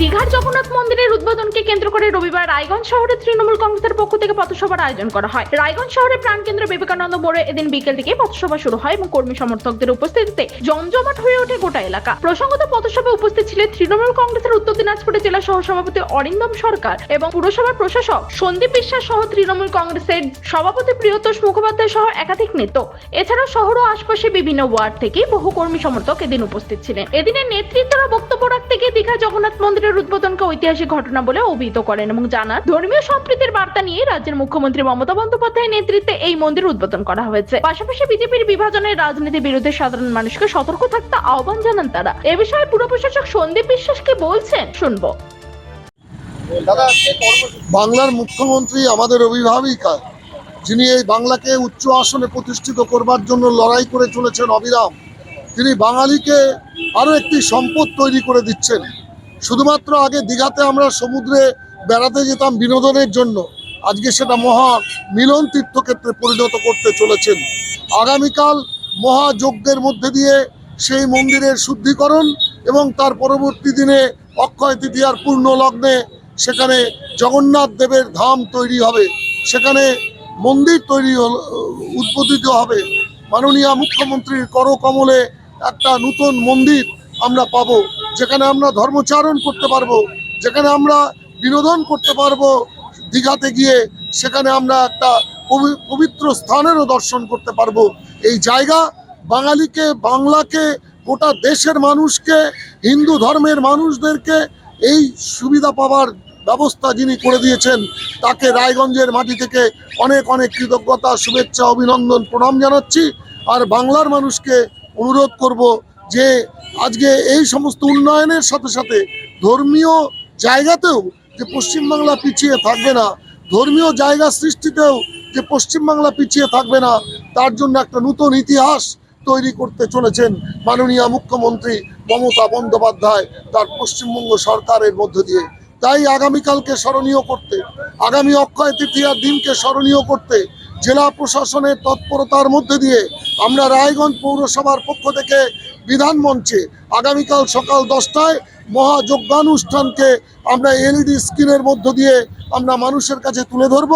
দীঘার জগন্নাথ মন্দিরের উদ্বোধনকে কেন্দ্র করে রবিবার রায়গঞ্জ শহরে তৃণমূল কংগ্রেসের পক্ষ থেকে পথসভার আয়োজন করা হয়। রায়গঞ্জ শহরের প্রাণকেন্দ্র বিবেকানন্দ মোড়ে এদিন বিকেল থেকে পথসভা শুরু হয় এবং কর্মী সমর্থকদের উপস্থিতিতে জমজমাট হয়ে ওঠে গোটা এলাকা। প্রসঙ্গত পথসভায় উপস্থিত ছিলেন তৃণমূল কংগ্রেসের উত্তর দিনাজপুরের জেলা সহসভাপতি অরিন্দম সরকার এবং পুরসভার প্রশাসক সন্দীপ বিশ্বাস সহ তৃণমূল কংগ্রেসের সভাপতি প্রিয়তোষ মুখোপাধ্যায় সহ একাধিক নেতা। এছাড়াও শহর ও আশপাশে বিভিন্ন ওয়ার্ড থেকে বহু কর্মী সমর্থক এদিন উপস্থিত ছিলেন। এদিনের নেতৃত্বরা বক্তব্য রাখতে গিয়ে দীঘা জগন্নাথ মন্দিরের উদ্বোধনকে ঐতিহাসিক ঘটনা বলে অভিহিত করেন এবং জানান, ধর্মীয় সম্প্রীতির বার্তা নিয়ে রাজ্যের মুখ্যমন্ত্রী মমতা বন্দ্যোপাধ্যায়ের নেতৃত্বে এই মন্দির উদ্বোধন করা হয়েছে। পাশাপাশি বিজেপির বিভাজনের রাজনীতির বিরুদ্ধে সাধারণ মানুষকে সতর্ক থাকতে আহ্বান জানান তারা। এ বিষয়ে পুর প্রশাসক সন্দীপ বিশ্বাস কি বলছেন, শুনব। বাংলার মুখ্যমন্ত্রী আমাদের অভিভাবিকা, যিনি এই বাংলাকে উচ্চ আসনে প্রতিষ্ঠিত করবার জন্য লড়াই করে চলেছেন অবিরাম, তিনি বাঙালিকে আরও একটি সম্পদ তৈরি করে দিচ্ছেন। শুধুমাত্র আগে দীঘাতে আমরা সমুদ্রে বেড়াতে যেতাম বিনোদনের জন্য, আজকে সেটা মহা মিলন তীর্থক্ষেত্রে পরিণত করতে চলেছেন। আগামীকাল মহাযজ্ঞের মধ্যে দিয়ে সেই মন্দিরের শুদ্ধিকরণ এবং তার পরবর্তী দিনে অক্ষয় তৃতীয়ার পূর্ণ লগ্নে সেখানে জগন্নাথ দেবের ধাম তৈরি হবে। সেখানে মন্দির তৈরি উদ্বোধিত হবে। মাননীয় মুখ্যমন্ত্রীর করকমলে একটা নতুন মন্দির আমরা পাবো। যেখানে আমরা ধর্মচারণ করতে পারব, যেখানে আমরা বিনোদন করতে পারব দীঘাতে গিয়ে, সেখানে আমরা একটা পবি- পবিত্র স্থানেরও দর্শন করতে পারব। এই জায়গা বাঙালিকে, বাংলাকে, গোটা দেশের মানুষকে, হিন্দু ধর্মের মানুষদেরকে এই সুবিধা পাওয়ার ব্যবস্থা যিনি করে দিয়েছেন, তাকে রায়গঞ্জের মাটি থেকে অনেক অনেক কৃতজ্ঞতা, শুভেচ্ছা, অভিনন্দন, প্রণাম জানাচ্ছি। আর বাংলার মানুষকে অনুরোধ করব যে আজকে এই সমস্ত উন্নয়নের সাথে সাথে ধর্মীয় জায়গাতেও যে পশ্চিমবাংলা পিছিয়ে থাকবে না, ধর্মীয় জায়গা সৃষ্টিতেও যে পশ্চিমবাংলা পিছিয়ে থাকবে না, তার জন্য একটা নতুন ইতিহাস তৈরি করতে চলেছেন মাননীয় মুখ্যমন্ত্রী মমতা বন্দ্যোপাধ্যায় তার পশ্চিমবঙ্গ সরকারের মধ্য দিয়ে। তাই আগামীকালকে স্মরণীয় করতে, আগামী অক্ষয় তৃতীয়ার দিনকে স্মরণীয় করতে জেলা প্রশাসনের তৎপরতার মধ্যে দিয়ে আমরা রায়গঞ্জ পৌরসভার পক্ষ থেকে বিধান মঞ্চে আগামীকাল সকাল দশটায় মহাযজ্ঞানুষ্ঠানকে আমরা এলইডি স্ক্রিনের মধ্য দিয়ে আমরা মানুষের কাছে তুলে ধরব,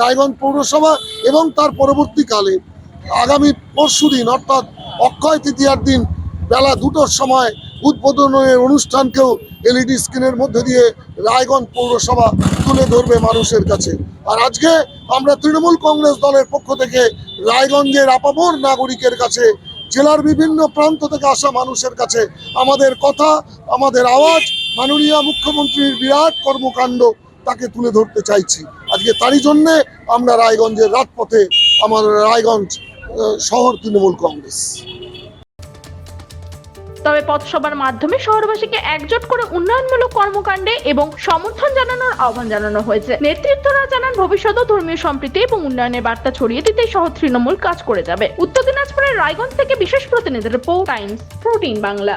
রায়গঞ্জ পৌরসভা এবং তার পরবর্তীকালে আগামী পরশু দিন, অর্থাৎ অক্ষয় তৃতীয়ার দিন বেলা দুটোর সময় উদ্বোধনের অনুষ্ঠানকেও এলইডি স্ক্রিনের মধ্যে দিয়ে রায়গঞ্জ পৌরসভা তুলে ধরবে মানুষের কাছে। আর আজকে আমরা তৃণমূল কংগ্রেস দলের পক্ষ থেকে রায়গঞ্জের আপামর নাগরিকের কাছে জেলার বিভিন্ন প্রান্ত থেকে আসা মানুষের কাছে আমাদের কথা, আমাদের আওয়াজ, মাননীয় মুখ্যমন্ত্রীর বিরাট কর্মকাণ্ড তাকে তুলে ধরতে চাইছি। আজকে তারই জন্যে আমরা রায়গঞ্জের রাজপথে, আমার রায়গঞ্জ শহর তৃণমূল কংগ্রেস। তবে পথসভার মাধ্যমে শহরবাসীকে একজোট করে উন্নয়নমূলক কর্মকাণ্ডে এবং সমর্থন জানানোর আহ্বান জানানো হয়েছে। নেতৃত্বরা জানান ভবিষ্যতে ধর্মীয় সম্প্রীতি এবং উন্নয়নের বার্তা ছড়িয়ে দিতে সহ তৃণমূল কাজ করে যাবে। উত্তর দিনাজপুরের রায়গঞ্জ থেকে বিশেষ প্রতিনিধি রিপোর্ট, টাইমস, প্রোটিন বাংলা।